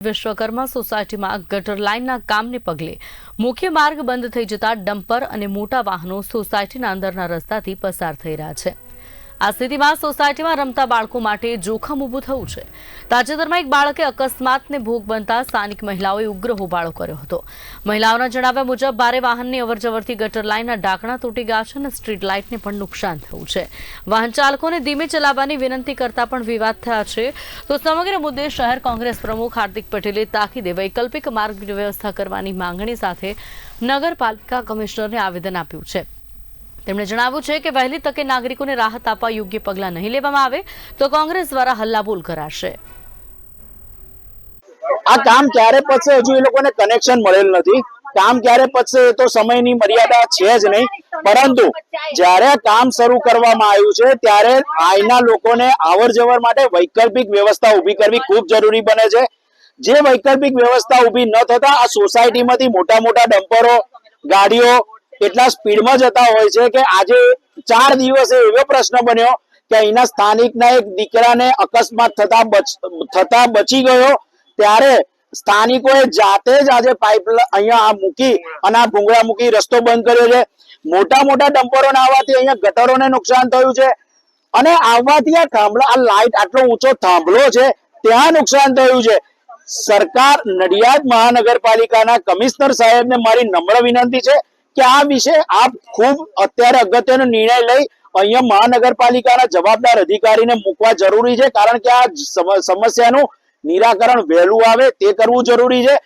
વિશ્વકર્મા સોસાયટીમાં ગટર લાઇનના કામને પગલે મુખ્ય માર્ગ બંધ થઈ જતા ડમ્પર અને મોટા વાહનો સોસાયટીના અંદરના રસ્તાથી પસાર થઈ રહ્યા છે. આ સ્થિતિમાં સોસાયટીમાં રમતા બાળકો માટે જોખમ ઊભું થયું છે. તાજેતરમાં એક બાળકે અકસ્માતને ભોગ બનતા સ્થાનિક મહિલાઓએ ઉગ્ર હોબાળો કર્યો હતો. મહિલાઓના જણાવ્યા મુજબ, ભારે વાહનની અવરજવરથી ગટર લાઇનના ઢાંકણા તૂટી ગયા છે અને સ્ટ્રીટ લાઇટને પણ નુકસાન થયું છે. વાહન ચાલકોને ધીમે ચલાવવાની વિનંતી કરતા પણ વિવાદ થયા છે. તો સમગ્ર મુદ્દે શહેર કોંગ્રેસ પ્રમુખ હાર્દિક પટેલે તાકીદે વૈકલ્પિક માર્ગ વ્યવસ્થા કરવાની માંગણી સાથે નગરપાલિકા કમિશનરને આવેદન આપ્યું છે. તેમણે જણાવ્યું છે કે વહેલી તકે નાગરિકોને રાહત આપવા યોગ્ય પગલાં નહીં લેવામાં આવે તો કોંગ્રેસ દ્વારા હલ્લાબોલ કરાશે. આ કામ ક્યારે પતશે હજુ એ લોકોને કનેક્શન મળેલ નથી. કામ ક્યારે પતશે તો સમયની મર્યાદા છે જ નહીં. પરંતુ જ્યારે કામ શરૂ કરવામાં આવ્યું છે, ત્યારે અહીંના લોકોને આવર જવર માટે વૈકલ્પિક વ્યવસ્થા ઊભી કરવી ખૂબ જરૂરી બને છે. જે વૈકલ્પિક વ્યવસ્થા ઊભી ન થતા આ સોસાયટીમાંથી મોટા મોટા ડમ્પરો, ગાડીઓ એટલા સ્પીડમાં જતા હોય છે કે આજે ચાર દિવસે એવો પ્રશ્ન બન્યો કે અહીંના સ્થાનિકના એક દીકરાને અકસ્માત થતા થતા બચી ગયો, ત્યારે સ્થાનિકોએ જાતે જ આજે પાઇપ અહીંયા આ મૂકી અને આ ભૂંગળા મૂકી રસ્તો બંધ કર્યો છે. મોટા મોટા ડમ્પરોને આવવાથી અહીંયા ગટરોને નુકસાન થયું છે અને આવવાથી આ થાંભલા, આ લાઇટ આટલો ઊંચો થાંભલો છે, ત્યાં નુકસાન થયું છે. સરકાર નડિયાદ મહાનગરપાલિકાના કમિશનર સાહેબને મારી નમ્ર વિનંતી છે કે આ વિશે આપ ખૂબ અત્યારે અગત્યનો નિર્ણય લઈ અહીંયા મહાનગરપાલિકાના જવાબદાર અધિકારીને મૂકવા જરૂરી છે, કારણ કે આ સમ- સમસ્યાનું નિરાકરણ વહેલું આવે, તે કરવું જરૂરી છે.